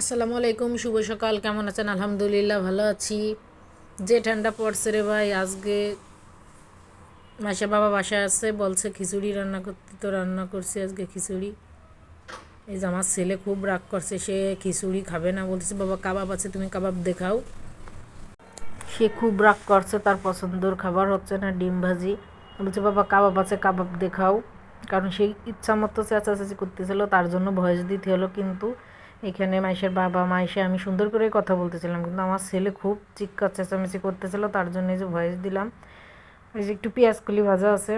আসসালামু আলাইকুম, শুভ সকাল। কেমন আছেন? আলহামদুলিল্লাহ, ভালো আছি। যে ঠান্ডা পড়ছে রে ভাই, আজকে মাসে বাবা বাসায় আছে, বলছে খিচুড়ি রান্না করতে, তো রান্না করছি আজকে খিচুড়ি। এই যে আমার ছেলে খুব রাগ করছে, সে খিচুড়ি খাবে না। বলছে বাবা, কাবাব আছে, তুমি কাবাব দেখাও। সে খুব রাগ করছে, তার পছন্দর খাবার হচ্ছে না ডিম ভাজি। বলছে, বাবা, কাবাব আছে, কাবাব দেখাও। কারণ সেই ইচ্ছা মতো চেঁচাচেঁচি করতেছিল, তার জন্য ভয়েস দিতে হলো, কিন্তু এখানে মাইশের বাবা, মাইশে, আমি সুন্দর করে কথা বলতেছিলাম, কিন্তু আমার ছেলে খুব চিৎকার, চেঁচামেচি করতেছিল, তার জন্য যে ভয়েস দিলাম। এই যে একটু পেঁয়াজ কলি ভাজা আছে।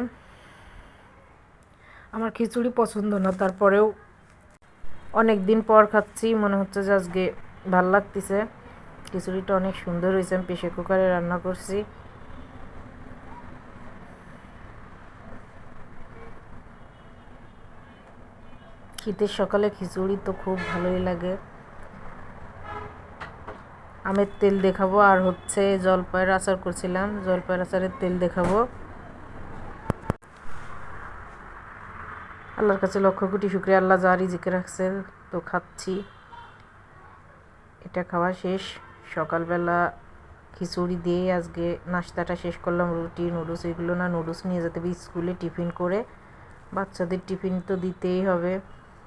আমার খিচুড়ি পছন্দ না, তারপরেও অনেক দিন পর খাচ্ছি, মনে হচ্ছে যে আজকে ভালো লাগতেছে। খিচুড়িটা অনেক সুন্দর হয়েছে, আমি প্রেশার কুকারে রান্না করছি। শীতের সকালে খিচুড়ি তো খুব ভালোই লাগে। আমের তেল দেখাবো, আর হচ্ছে জলপাইয়ের আচার করছিলাম, জলপাইয়ের আচারের তেল দেখাবো। আল্লাহর কাছে লক্ষ কোটি শুক্রিয়া, আল্লাহ যা রিজিকে রাখছে তো খাচ্ছি। এটা খাওয়া শেষ। সকালবেলা খিচুড়ি দিয়ে আজকে নাস্তাটা শেষ করলাম, রুটি, নুডলস, এগুলো না নুডলস নিয়ে যেতে হবে স্কুলে টিফিন করে। বাচ্চাদের টিফিন তো দিতেই হবে।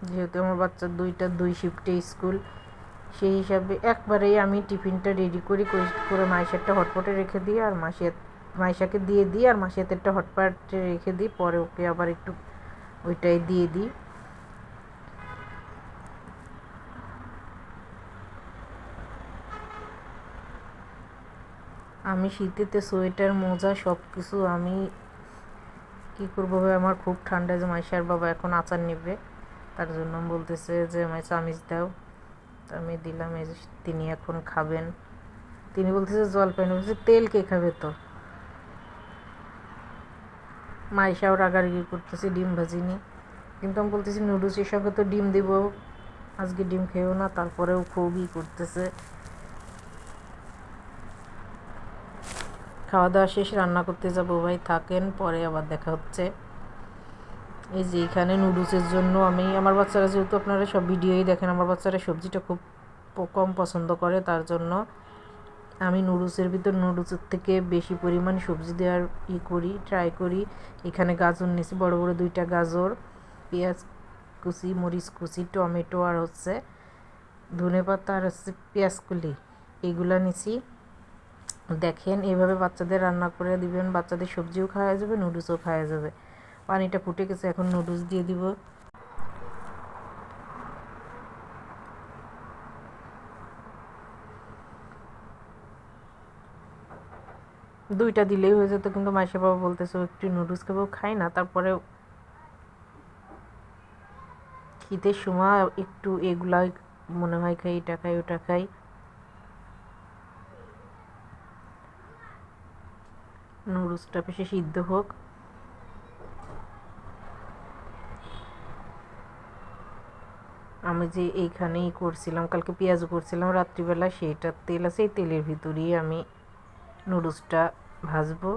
যেহেতু আমার বাচ্চার দুইটা, দুই শিফটে স্কুল সেই হিসাবে একবারেই আমি টিফিনটা রেডি করি, করে মাইশারটা হটপটে রেখে দিই আর মাসিয়া মাইশাকে দিয়ে দিই আর মাসিয়াতেরটা হটপটে রেখে দিই, পরে ওকে আবার একটু ওইটাই দিয়ে দিই। আমি শীতেতে সোয়েটার, মোজা সব কিছু আমি কী করব আমার খুব ঠান্ডা যে মাইশার বাবা এখন আচার নেবে। তার জন্য বলতেছে যে, আমায় চামিচ দাও। তা আমি দিলাম, এই তিনি এখন খাবেন। তিনি বলতেছে জল পানি বলছে তেল কে খাবে তো? মাইশাও রাগারাগি করতেছে ডিম ভাজিনি। কিন্তু আমি বলতেছি নুডলসের সঙ্গে তো ডিম দেবো। আজকে ডিম খেয়েও না, তারপরেও খুবই করতেছে। খাওয়া দাওয়া শেষ, রান্না করতে যাব ভাই, থাকেন, পরে আবার দেখা হচ্ছে। এই যে এখানে নুডলসের জন্য আমি, আমার বাচ্চারা যেহেতু আপনারা সব ভিডিওই দেখেন, আমার বাচ্চারা সবজিটা খুব কম পছন্দ করে, তার জন্য আমি নুডলসের ভিতর নুডলসের থেকে বেশি পরিমাণ সবজি দেওয়ার ই করি ট্রাই করি। এখানে গাজর নিয়েছি, বড় বড় দুইটা গাজর, পেঁয়াজ কুচি, মরিচ কুচি, টমেটো আর হচ্ছে ধনে পাতা আর হচ্ছে পেঁয়াজ কুলি, এগুলা নিছি। দেখেন এইভাবে বাচ্চাদের রান্না করে দিবেন, বাচ্চাদের সবজিও খাওয়া যাবে, নুডলসও খাওয়া যাবে। পানিটা ফুটে গেছে, এখন নুডলস দিয়ে দিব। দুইটা দিলেই হয়ে যেত, কিন্তু মাসে বাবা বলতেছে একটু নুডলস খাব, খাই না। তারপরে শীতের সময় একটু এগুলাই মনে হয় খাই এটা খাই ওটা খাই নুডলসটা বেশি সিদ্ধ হোক। যে এইখানেই করছিলাম, কালকে পেঁয়াজ করছিলাম, রাত্রিবেলা সেইটার তেল আছে, এই তেলের ভিতরেই আমি নুডলসটা ভাজবো।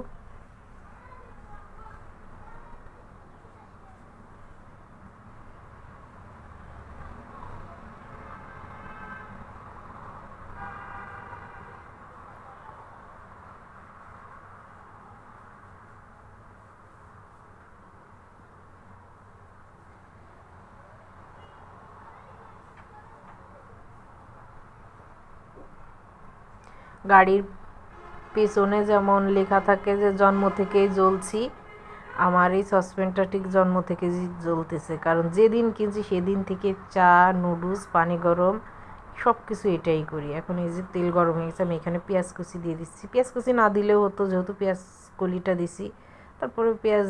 গাড়ির পেছনে যেমন লেখা থাকে যে জন্ম থেকেই জ্বলছি আমার এই সসপ্যানটা ঠিক জন্ম থেকে জ্বলতেছে। কারণ যেদিন কিনছি সেদিন থেকে চা, নুডলস, পানি গরম সব কিছু এটাই করি। এখন এই যে তেল গরম হয়ে গেছে, আমি এখানে পেঁয়াজ কুচি দিয়ে দিচ্ছি। পেঁয়াজ কুচি না দিলেও হতো, যেহেতু পেঁয়াজ কলিটা দিছি। তারপরে পেঁয়াজ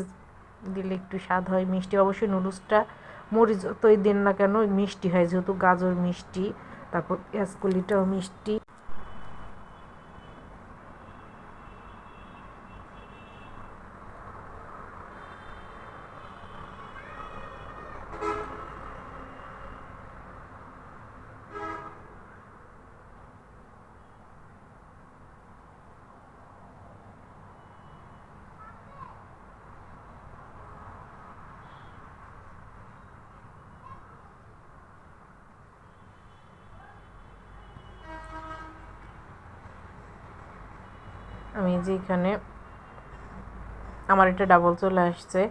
দিলে একটু স্বাদ হয়, মিষ্টি। অবশ্যই নুডলসটা মরিচ যতই দেন না কেন মিষ্টি হয়, যেহেতু গাজর মিষ্টি, তারপর পেঁয়াজ কলিটাও মিষ্টি। আমি যে এখানে আমার এটা ডাবল চলে আসছে।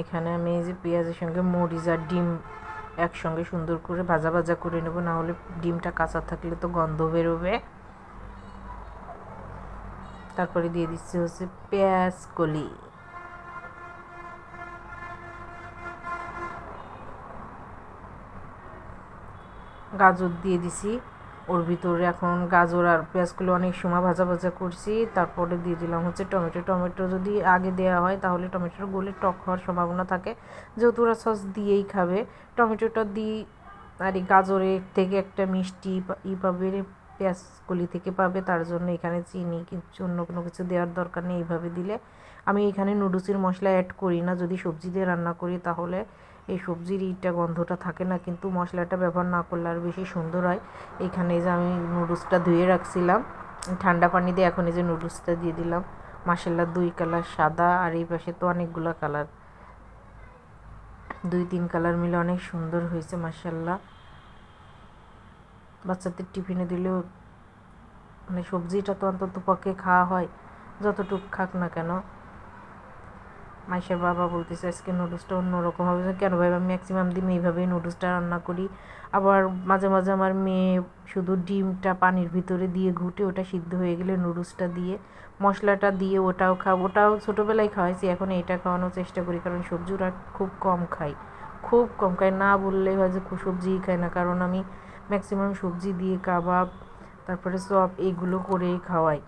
এখানে আমি এই যে পেঁয়াজের সঙ্গে মরিচ আর ডিম একসঙ্গে সুন্দর করে ভাজা ভাজা করে নেব, না হলে ডিমটা কাঁচা থাকলে তো গন্ধ বেরোবে। তারপরে দিয়ে দিচ্ছি হচ্ছে পেঁয়াজ কলি। গাজর দিয়ে দিছি। ওর ভিতরে এখন গাজর আর পেঁয়াজগুলো অনেক সময় ভাজা ভাজা করছি। তারপরে দিয়ে দিলাম হচ্ছে টমেটো। টমেটো যদি আগে দেওয়া হয় তাহলে টমেটোর গলে টক হওয়ার সম্ভাবনা থাকে। যেহেতু ওরা সস দিয়েই খাবে। টমেটোটা দিই আর এই গাজরের থেকে একটা মিষ্টি ই পাবে, পেঁয়াজ কলি থেকে পাবে। তার জন্য এখানে চিনি কিছু অন্য কোনো কিছু দেওয়ার দরকার নেই এইভাবে দিলে। আমি এখানে নুডলসের মশলা অ্যাড করি না। যদি সবজি দিয়ে রান্না করি তাহলে এই সবজির ইটা গন্ধটা থাকে না, কিন্তু মশলাটা ব্যবহার না করলে আর বেশি সুন্দর হয়। এখানে যে আমি নুডলসটা ধুয়ে রাখছিলাম, ঠান্ডা পানি দিয়ে এখন এই যে নুডলসটা দিয়ে দিলাম। মাসাল্লা দুই কালার সাদা আর এই পাশে তো অনেকগুলো কালার। দুই, তিন কালার মিলে অনেক সুন্দর হয়েছে মাসাল্লাহ বাচ্চাদের টিফিনে দিলেও মানে সবজিটা তো অন্তত পক্ষে খাওয়া হয়, যতটুকু খাক না কেন। মাইশের বাবা বলতেছে, আজকে নুডলসটা অন্যরকম হবে। কেন ভাই? আমি ম্যাক্সিমাম দিন এইভাবেই নুডলসটা রান্না করি। আবার মাঝে মাঝে আমার মেয়ে শুধু ডিমটা পানির ভিতরে দিয়ে ঘুটে ওটা সিদ্ধ হয়ে গেলে নুডলসটা দিয়ে, মশলাটা দিয়ে ওটাও খাও। ওটাও ছোটোবেলায় খাওয়াইছি, এখন এটা খাওয়ানোর চেষ্টা করি, কারণ সবজি ওরা খুব কম খাই খুব কম খাই না বললেই হয় যে সবজিই খায় না, কারণ আমি ম্যাক্সিমাম সবজি দিয়ে কাবাব, তারপরে সব এইগুলো করেই খাওয়াই।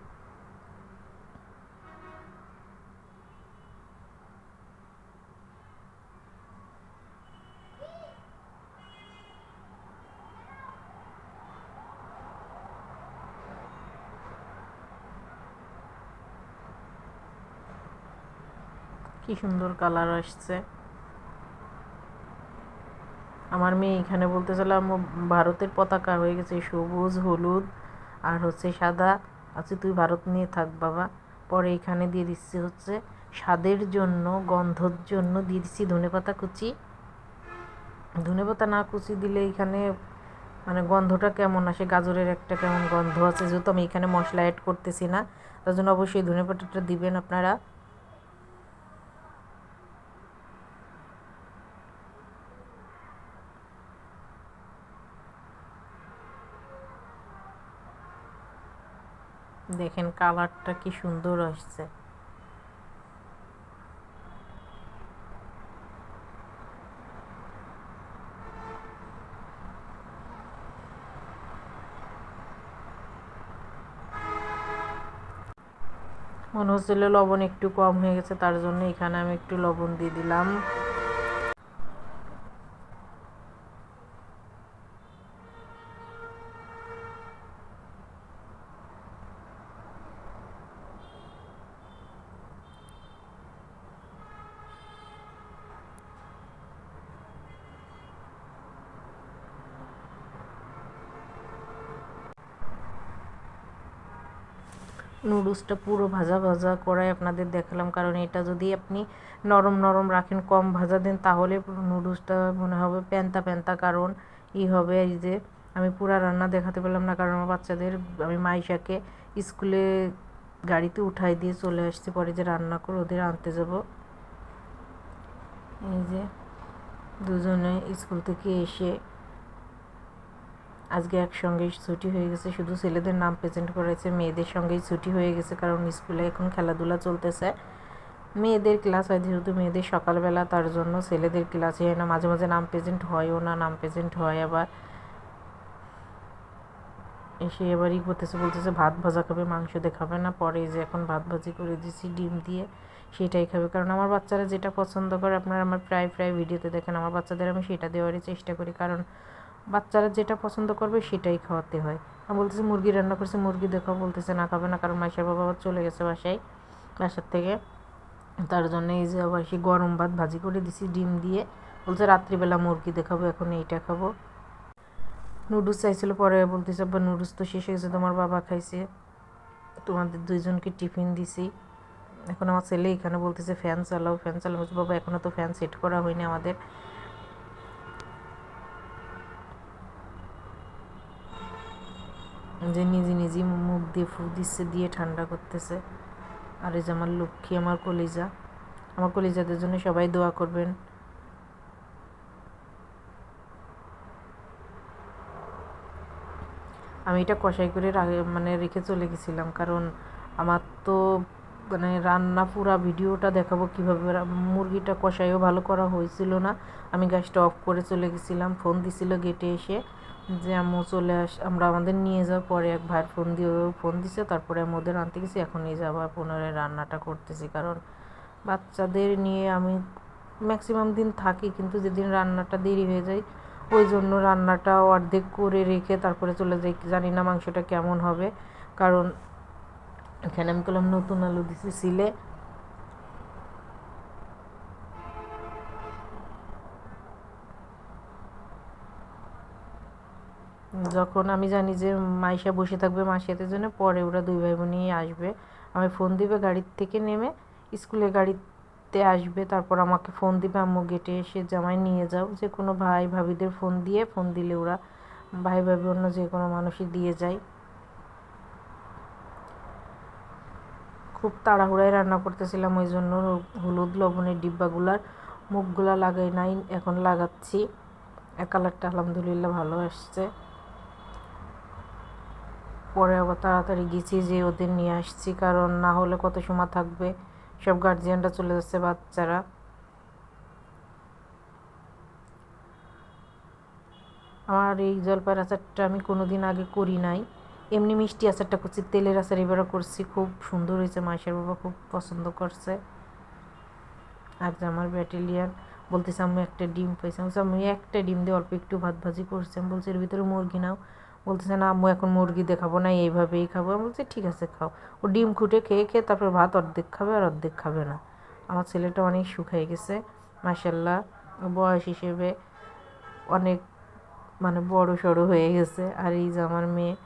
কি সুন্দর কালার আসছে। আমার মেয়ে এখানে বলতে বলতেছিলাম ভারতের পতাকা হয়ে গেছে, সবুজ, হলুদ আর হচ্ছে সাদা। আচ্ছা তুই ভারত নিয়ে থাক বাবা। পরে এখানে দিয়ে দিচ্ছি হচ্ছে, স্বাদের জন্য, গন্ধর জন্য দিয়ে দিচ্ছি ধনে পাতা কুচি। ধনে পাতা না কুচি দিলে এখানে মানে গন্ধটা কেমন আসে? গাজরের একটা কেমন গন্ধ আছে, যেহেতু আমি এখানে মশলা অ্যাড করতেছি না, তার জন্য অবশ্যই ধনে পাতাটা দিবেন আপনারা। দেখেন কালারটা কি সুন্দর আসছে। মনে হচ্ছিল লবণ একটু কম হয়ে গেছে, তার জন্য এখানে আমি একটু লবণ দিয়ে দিলাম। নুডলসটা পুরো ভাজা ভাজা করাই আপনাদের দেখালাম। কারণ এটা যদি আপনি নরম নরম রাখেন, কম ভাজা দেন, তাহলে নুডলসটা মনে হবে প্যান্তা প্যান্তা। কারণ ই হবে এই যে, আমি পুরা রান্না দেখাতে পারলাম না। কারণ আমার বাচ্চাদের, আমি মাইশাকে স্কুলে গাড়িতে উঠাই দিয়ে চলে আসছি, পরে যে রান্না করে ওদের আনতে যাব। এই যে, দুজনে স্কুল থেকে এসে আজকে একসঙ্গেই ছুটি হয়ে গেছে। শুধু ছেলেদের নাম প্রেজেন্ট করেছে মেয়েদের সঙ্গেই ছুটি হয়ে গেছে কারণ স্কুলে এখন খেলাধুলা চলতেছে। মেয়েদের ক্লাস হয়, যেহেতু মেয়েদের সকালবেলা, তার জন্য ছেলেদের ক্লাসে হয় না। মাঝে মাঝে নাম প্রেজেন্ট হয়ও না, নাম প্রেজেন্ট হয় আবার। এসে এবারই করতেছে, বলতেছে, ভাত ভাজা খাবে, মাংস দেখাবে না। পরে যে এখন ভাত ভাজি করে দিয়েছি, ডিম দিয়ে সেটাই খাবে। কারণ আমার বাচ্চারা যেটা পছন্দ করে, আপনারা আমার প্রায় প্রায় ভিডিওতে দেখেন, আমার বাচ্চাদের আমি সেটা দেওয়ারই চেষ্টা করি। কারণ বাচ্চারা যেটা পছন্দ করবে সেটাই খাওয়াতে হয়। আমি বলতেছি, মুরগি রান্না করছে, মুরগি দেখাও। বলতেছে, না খাবে না, কারণ মাসের বাবা আবার চলে গেছে বাসায়, বাসার থেকে। তার জন্য এই যে আবার সেই গরম ভাত ভাজি করে দিছি, ডিম দিয়ে। বলছে, রাত্রিবেলা মুরগি দেখাবো, এখন এইটা খাব। নুডলস চাইছিল, পরে বলতেছে আবার নুডলস তো শেষ হয়ে গেছে তোমার বাবা খাইছে। তোমাদের দুইজনকে টিফিন দিছি। এখন আমার ছেলে এখানে বলতেছে, ফ্যান চালাও ফ্যান চালাও। বাবা এখনও তো ফ্যান সেট করা হয়নি আমাদের। যে নিজে নিজেই মুখ দিয়ে ফু দিচ্ছে, দিয়ে ঠান্ডা করতেছে। আর এই যে আমার লক্ষ্মী, আমার কলিজা, আমার কলিজাদের জন্য সবাই দোয়া করবেন। আমি এটা কষাই করে মানে রেখে চলে গেছিলাম, কারণ আমার তো মানে রান্না পুরা ভিডিওটা দেখাবো কীভাবে মুরগিটা কষাইও ভালো করা হয়েছিল না। আমি গ্যাসটা অফ করে চলে গেছিলাম, ফোন দিছিল গেটে এসে যে, আম্মু চলে আস, আমরা আমাদের নিয়ে যাওয়ার পরে এক ভাইয়ের ফোন দিয়ে ফোন দিছে, তারপরে আমি ওদের আনতে গেছি এখন নিয়ে যাব আর পুনরায় রান্নাটা করতেছি। কারণ বাচ্চাদের নিয়ে আমি ম্যাক্সিমাম দিন থাকি, কিন্তু যেদিন রান্নাটা দেরি হয়ে যায়, ওই জন্য রান্নাটা অর্ধেক করে রেখে তারপরে চলে যাই। জানি না মাংসটা কেমন হবে, কারণ এখানে আমি করলাম নতুন আলু দিছি সিলে। যখন আমি জানি যে মাইশা বসে থাকবে মাসিয়াতের জন্য, পরে ওরা দুই ভাই বোনই আসবে। আমি ফোন দিবে গাড়ির থেকে নেমে স্কুলে গাড়িতে আসবে, তারপর আমাকে ফোন দিবে, আম্মু গেটে এসে জামাই নিয়ে যাও। যে কোনো ভাই, ভাবিদের ফোন দিয়ে, ফোন দিলে ওরা ভাই ভাবি অন্য যে কোনো মানুষই দিয়ে যায়। খুব তাড়াহুড়ায় রান্না করতেছিলাম, ওই জন্য হলুদ, লবণের ডিব্বাগুলার মুখগুলা লাগাই নাই, এখন লাগাচ্ছি। কালারটা আলহামদুলিল্লাহ ভালো আসছে। পরে আবার তাড়াতাড়ি গেছি যে ওদের নিয়ে আসছি, কারণ না হলে কত সময় থাকবে? সব গার্জিয়ানরা চলে যাচ্ছে, বাচ্চারা। আমার এই জলপাইয়ের আচারটা আমি কোনোদিন আগে করি নাই। এমনি মিষ্টি আচারটা করছি, তেলের আচার এবারে করছি, খুব সুন্দর হয়েছে মাসের বাবা খুব পছন্দ করছে। আর আমার ব্যাটেলিয়ান, বলতেছে আমি একটা ডিম পাইছি। আমি আমি একটা ডিম দিয়ে অল্প একটু ভাত ভাজি করছি। আমি বলছি, এর ভিতরে মুরগি নাও। বলতেছে, না, আম্মু, এখন মুরগি দেখাবো না, এইভাবেই খাব। আমি বলছি, ঠিক আছে, খাও। ও ডিম খুঁটে খেয়ে খেয়ে তারপর ভাত অর্ধেক খাবে আর অর্ধেক খাবে না। আমার ছেলেটা অনেক শুকাই গেছে মাসাল্লাহ বয়স হিসেবে অনেক মানে বড় সড়ো হয়ে গেছে। আর এই যে আমার মেয়ে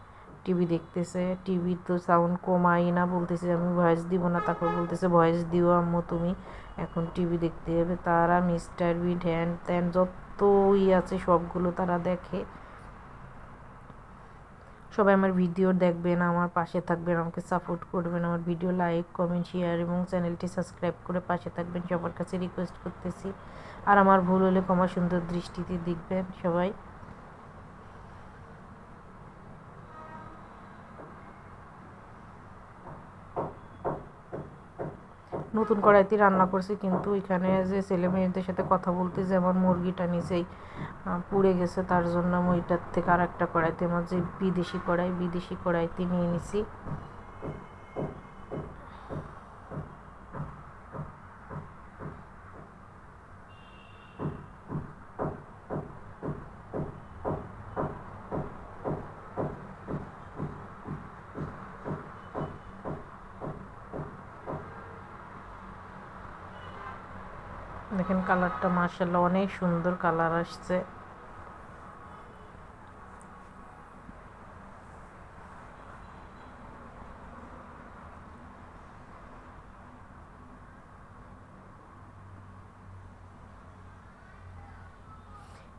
টিভি দেখতেছে। টিভি তো সাউন্ড কমাই না, বলতেছে আমি ভয়েস দিব না, তারপর বলতেছে ভয়েস দিও আম্মু তুমি। এখন টিভি দেখতে যাবে। তারা মিস্টার বিট হ্যান ত্যান যত ই আছে, সবগুলো তারা দেখে। সবাই আমার ভিডিও দেখবেন, আমার পাশে থাকবেন, আমাকে সাপোর্ট করবেন, আমার ভিডিও লাইক কমেন্ট শেয়ার এবং চ্যানেলটি সাবস্ক্রাইব করে পাশে থাকবেন সবার কাছে রিকোয়েস্ট করতেছি। আর আমার ভুল হলে ক্ষমা সুন্দর দৃষ্টিতে দেখবেন সবাই। নতুন কড়াইতে রান্না করছি, কিন্তু এখানে যে ছেলে মেয়েদের সাথে কথা বলতে যেমন মুরগিটা নিচেই পুড়ে গেছে, তার জন্য আমি ওইটার থেকে আর একটা কড়াইতে আমার যে বিদেশি কড়াই, বিদেশি কড়াইতে নিয়ে নিছি। দেখেন কালারটা মার্শাল্লাহ অনেক সুন্দর কালার আসছে।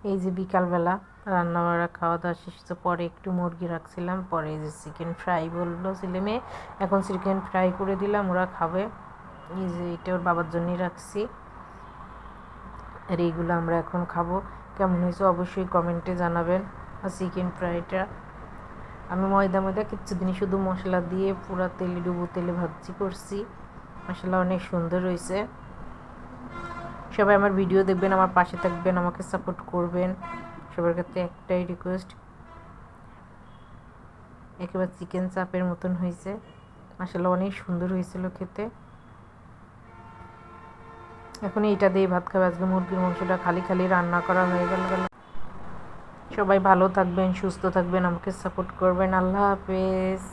এই যে বিকালবেলা রান্না বাড়া খাওয়া দাওয়া শেষ তো পরে একটু মুরগি রাখছিলাম, পরে এই যে চিকেন ফ্রাই বলল ছেলে মেয়ে। এখন চিকেন ফ্রাই করে দিলাম, ওরা খাবে। এই যে এটা ওর বাবার জন্যই রাখছি। আর এইগুলো আমরা এখন খাব। কেমন হয়েছে অবশ্যই কমেন্টে জানাবেন। আর চিকেন ফ্রাইটা আমি ময়দা ময়দা, কিচ্ছু দিনই শুধু মশলা দিয়ে পুরা তেলে ডুবো তেলে ভাজি করছি। মশলা অনেক সুন্দর হয়েছে। সবাই আমার ভিডিও দেখবেন, আমার পাশে থাকবেন, আমাকে সাপোর্ট করবেন। সবার কাছে একটাই রিকোয়েস্ট একেবারে চিকেন চাপের মতন হয়েছে। মাসাল্লাহ অনেক সুন্দর হয়েছিল খেতে। এখন এইটা দিয়ে ভাত খাবে। আজকে মুরগির মাংসটা খালি খালি রান্না করা হয়ে গেল গেল। সবাই ভালো থাকবেন, সুস্থ থাকবেন, আমাকে সাপোর্ট করবেন। আল্লাহ হাফেজ।